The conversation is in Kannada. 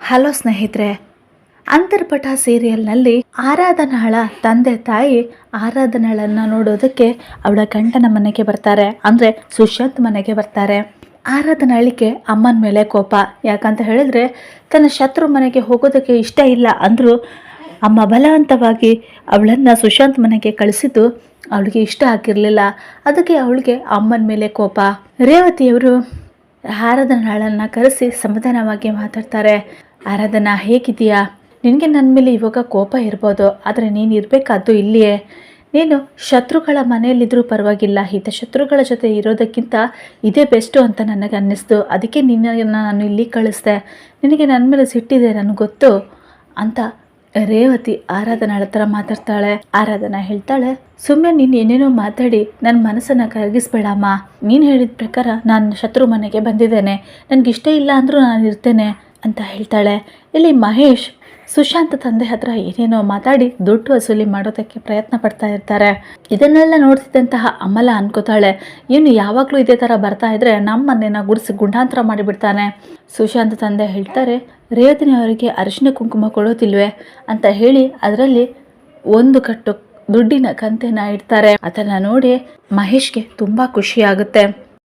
ಹಲೋ ಸ್ನೇಹಿತರೆ, ಅಂತರ್ಪಟ ಸೀರಿಯಲ್ನಲ್ಲಿ ಆರಾಧನಾಳ ತಂದೆ ತಾಯಿ ಆರಾಧನಾಳನ್ನು ನೋಡೋದಕ್ಕೆ ಅವಳ ಗಂಡನ ಮನೆಗೆ ಬರ್ತಾರೆ. ಅಂದರೆ ಸುಶಾಂತ್ ಮನೆಗೆ ಬರ್ತಾರೆ. ಆರಾಧನಾಳಿಗೆ ಅಮ್ಮನ ಮೇಲೆ ಕೋಪ. ಯಾಕಂತ ಹೇಳಿದ್ರೆ, ತನ್ನ ಶತ್ರು ಮನೆಗೆ ಹೋಗೋದಕ್ಕೆ ಇಷ್ಟ ಇಲ್ಲ ಅಂದರೂ ಅಮ್ಮ ಬಲವಂತವಾಗಿ ಅವಳನ್ನು ಸುಶಾಂತ್ ಮನೆಗೆ ಕಳಿಸಿದ್ದು ಅವಳಿಗೆ ಇಷ್ಟ ಆಗಿರಲಿಲ್ಲ. ಅದಕ್ಕೆ ಅವಳಿಗೆ ಅಮ್ಮನ ಮೇಲೆ ಕೋಪ. ರೇವತಿಯವರು ಆರಾಧನಾಳನ್ನು ಕರೆಸಿ ಸಮಾಧಾನವಾಗಿ ಮಾತಾಡ್ತಾರೆ. ಆರಾಧನಾ ಹೇಗಿದೆಯಾ ನಿನಗೆ ನನ್ನ ಮೇಲೆ ಇವಾಗ ಕೋಪ ಇರ್ಬೋದು, ಆದರೆ ನೀನು ಇರಬೇಕಾದ್ದು ಇಲ್ಲಿಯೇ. ನೀನು ಶತ್ರುಗಳ ಮನೆಯಲ್ಲಿದ್ದರೂ ಪರವಾಗಿಲ್ಲ, ಹಿತ ಶತ್ರುಗಳ ಜೊತೆ ಇರೋದಕ್ಕಿಂತ ಇದೇ ಬೆಸ್ಟು ಅಂತ ನನಗೆ ಅನ್ನಿಸ್ತು. ಅದಕ್ಕೆ ನಿನ್ನನ್ನು ನಾನು ಇಲ್ಲಿ ಕಳಿಸ್ದೆ. ನಿನಗೆ ನನ್ನ ಮೇಲೆ ಸಿಟ್ಟಿದೆ ನನಗೆ ಗೊತ್ತು ಅಂತ ರೇವತಿ ಆರಾಧನಾಳ ಥರ ಮಾತಾಡ್ತಾಳೆ. ಆರಾಧನಾ ಹೇಳ್ತಾಳೆ ಸುಮ್ಮನೆ ನೀನು ಏನೇನೋ ಮಾತಾಡಿ ನನ್ನ ಮನಸ್ಸನ್ನು ಕರಗಿಸ್ಬೇಡಮ್ಮ. ನೀನು ಹೇಳಿದ ಪ್ರಕಾರ ನಾನು ಶತ್ರು ಮನೆಗೆ ಬಂದಿದ್ದೇನೆ. ನನಗಿಷ್ಟ ಇಲ್ಲ ಅಂದರೂ ನಾನು ಇರ್ತೇನೆ. ಅಂತ ಹೇಳ್ತಾಳೆ. ಇಲ್ಲಿ ಮಹೇಶ್ ಸುಶಾಂತ್ ತಂದೆ ಹತ್ರ ಏನೇನೋ ಮಾತಾಡಿ ದುಡ್ಡು ವಸೂಲಿ ಮಾಡೋದಕ್ಕೆ ಪ್ರಯತ್ನ ಪಡ್ತಾ ಇರ್ತಾರೆ. ಇದನ್ನೆಲ್ಲ ನೋಡ್ತಿದ್ದಂತಹ ಅಮಲ ಅನ್ಕೋತಾಳೆ. ಇವನು ಯಾವಾಗಲೂ ಇದೇ ಥರ ಬರ್ತಾ ಇದ್ರೆ ನಮ್ಮ ಮನೇನ ಗುಡಿಸಿ ಗುಂಡಾಂತರ ಮಾಡಿಬಿಡ್ತಾನೆ. ಸುಶಾಂತ್ ತಂದೆ ಹೇಳ್ತಾರೆ, ರೇವತಿನಿ ಅವರಿಗೆ ಅರಿಶಿನ ಕುಂಕುಮ ಕೊಡೋದಿಲ್ವೇ? ಅಂತ ಹೇಳಿ ಅದರಲ್ಲಿ ಒಂದು ಕಟ್ಟು ದುಡ್ಡಿನ ಕಂತೆನ ಇಡ್ತಾರೆ. ಅದನ್ನ ನೋಡಿ ಮಹೇಶ್ಗೆ ತುಂಬಾ ಖುಷಿ ಆಗುತ್ತೆ.